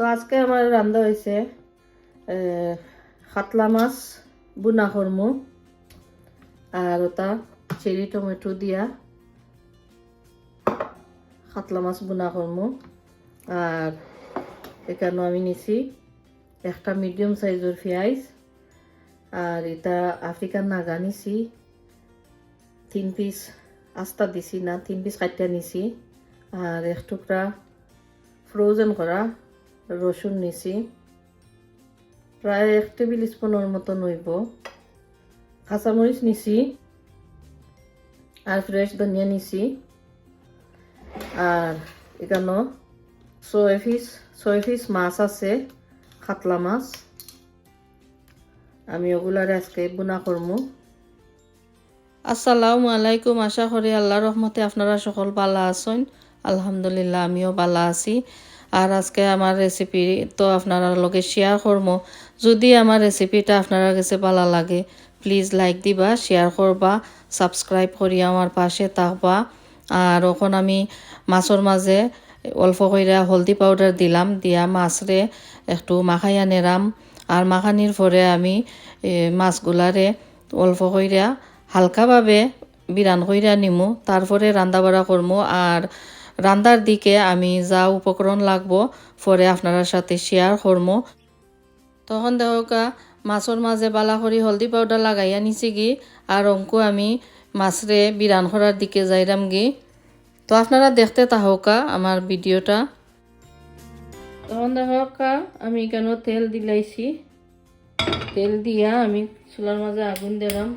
তো আজকে আমার রান্না হয়েছে কাতলা মাছ, বুনা কর্মু আর ওটা চেরি, টমেটো দিয়া কাতলা মাছ, বুনা কর্মু আর এখানে আমি নিছি একটা মিডিয়াম সাইজের পেঁয়াজ, আর এটা আফ্রিকান নাগা নিছি। তিন পিস আস্তা দিছি না, তিন পিস কাটিয়া নিছি। আর এক টুকরা ফ্রোজেন করা রসুন নিছি। প্রায় এক টেবিল স্পুনের মতো নইব কাঁচামরিচ নিছি। আর ফ্রেশ ধনিয়া নিছি। আর এখানে ছয় পিস ছয় পিস মাছ আছে, কাতলা মাছ। আমি ওগুলার আজকে বুনা করমু। আসসালামু আলাইকুম, আশা করি আল্লাহ রহমতে আপনারা সকল ভালো আছেন। আলহামদুলিল্লাহ, আমিও ভালো আছি। আর আজকে আমার রেসিপি তো আপনারা লগে শেয়ার করব যদি আমার রেসিপিটা আপনারা কাছে ভালো লাগে প্লিজ লাইক দিবা শেয়ার করবা সাবস্ক্রাইব করি আমার পাশে থাকবা। আর ওখন আমি মাছের মাঝে অল্প কইরা হলদি পাউডার দিলাম, দিয়া মাছরে একটু মাখাইয়া নেরাম আর মাখানির পরে আমি মাছগুলারে অল্প কইরা হালকাভাবে বিরান কইরা নিমু। তারপরে রান্দা বাড়া করমু। আর রান্দার দিকে আমি যা উপকরণ লাগবো, পরে আপনার সাথে শেয়ার করমু। তখন দেখা, মাছর মাঝে বালা করি হলদি পাউডার লাগাইয়া নিছি গি, আর অঙ্কু আমি মাছরে বিরান করার দিকে যাইরাম গি। তো আপনারা দেখতে তাহকা আমার ভিডিওটা। তখন দেখা, আমি কেন তেল দিলাইছি। তেল দিয়া আমি চুলার মাঝে আগুন দিলাম।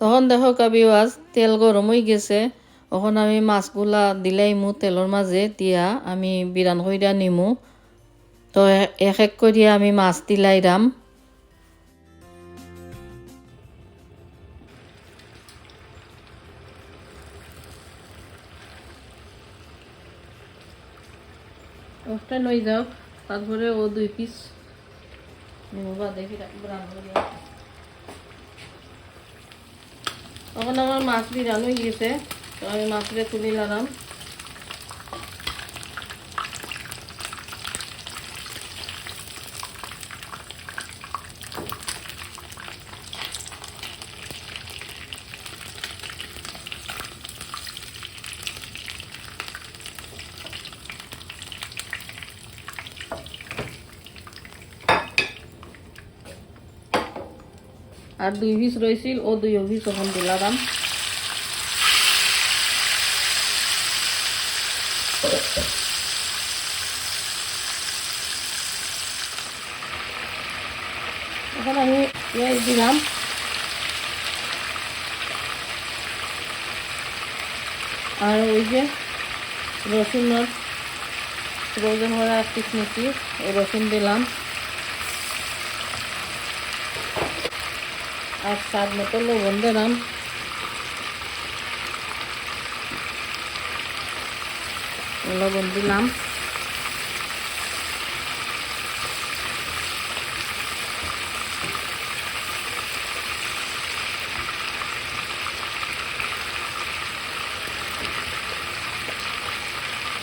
তখন দেখো কাবিওয়াজ তেল গরম হয়ে গেছে। তখন আমি মাছগুলা দিলাইমু তেলের মাঝে দিয়া আমি বিরান কইরা নিমু। তো এক এক করিয়া আমি মাছ দিলাইরাম একটা নই যাও তারপরে ও দুই পিস নিমু বা দেখি করিয়া তখন আমার মাছ বিরান হয়ে গেছে। তো আমি মাছটা তুলে নিলাম। আর দুই পিস রয়েছিল ও দুই পিস তখন দিলাম এখন আমি পেঁয়াজ দিলাম। আর ওই যে ফ্রোজেন করা এক পিস রসুন দিলাম। আর স্বাদ মতো লবণ দিলাম। লবণ দিলাম।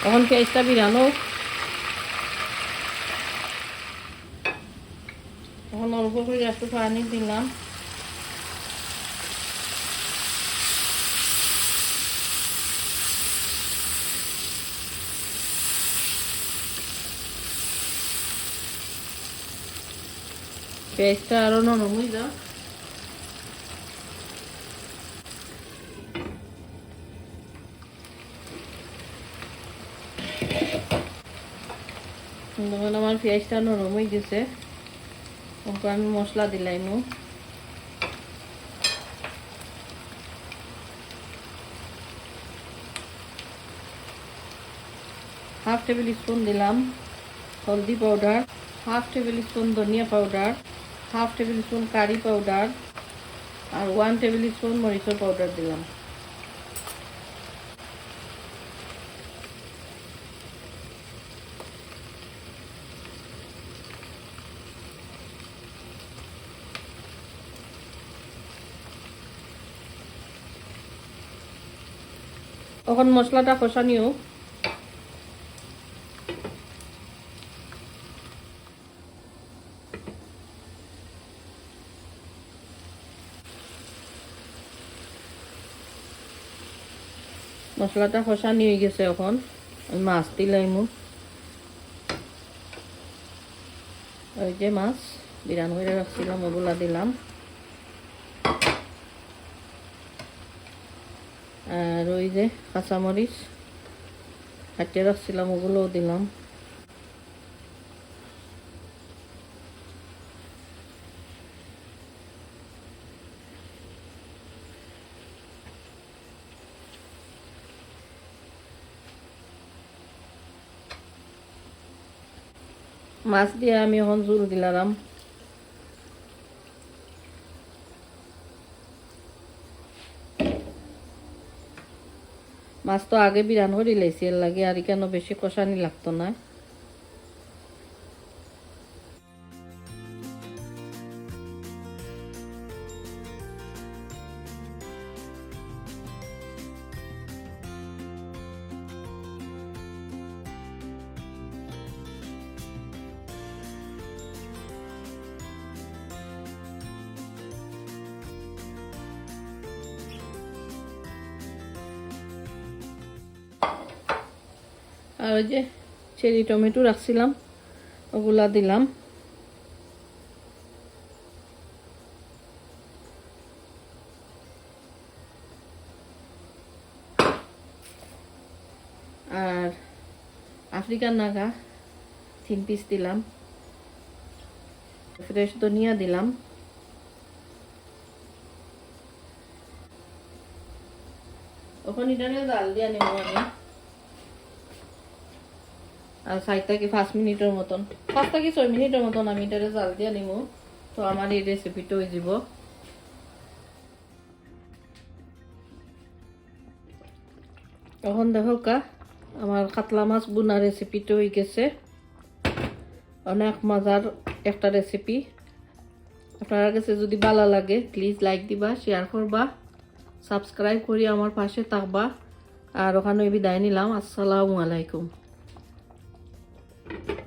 এখন পেঁয়াজটা বিরানো। এখন অল্প করে একটু পানি দিলাম। পেঁয়াজটা আরও নরম হয়ে যাও তখন আমার পেঁয়াজটা নরম হয়ে গেছে তখন আমি মশলা দিলাইমু হাফ টেবিল স্পুন দিলাম হলদি পাউডার হাফ টেবিল স্পুন ধনিয়া powder half tablespoon curry powder আর ওয়ান টেবিল স্পুন মরিচের পাউডার দিলাম। এখন মশলাটা কষানিও মশলাটা কষানি হয়ে গেছে এখন। আমি মাছ দিলাইমু ওই যে মাছ, বিরান করে রাখছিলাম, ওগুলা দিলাম। আর ওই যে কাঁচামরিচ হাটিয়ে রাখছিলাম, ওগুলোও দিলাম। মাছ দিয়ে আমি এখন জোল দিলাম। মাছ তো আগে বিরান করে লাগে আর কেন বেশি কষানি লাগতো না। আর ওই যে চেরি টমেটো রাখছিলাম, ওগুলা দিলাম। আর আফ্রিকান নাগা তিন পিস দিলাম। ফ্রেশ ধনিয়া দিলাম। ওখানে জাল দিয়া নেব আমি। আর সাইড থেকে পাঁচ মিনিটের মতন। পাঁচ থেকে ছয় মিনিটের মতন আমি এটারে জাল দিয়ে নিব তো আমার এই রেসিপিটা হয়ে যাব। এখন দেখো কা, আমার কাতলা মাছ বুনা রেসিপিটা হয়ে গেছে। অনেক মজার একটা রেসিপি আপনার কাছে যদি ভালো লাগে প্লিজ লাইক দিবা শেয়ার করবা সাবস্ক্রাইব করি আমার পাশে থাকবা। আর ওখানে বিদায় নিলাম। আসসালামু আলাইকুম। Thank you.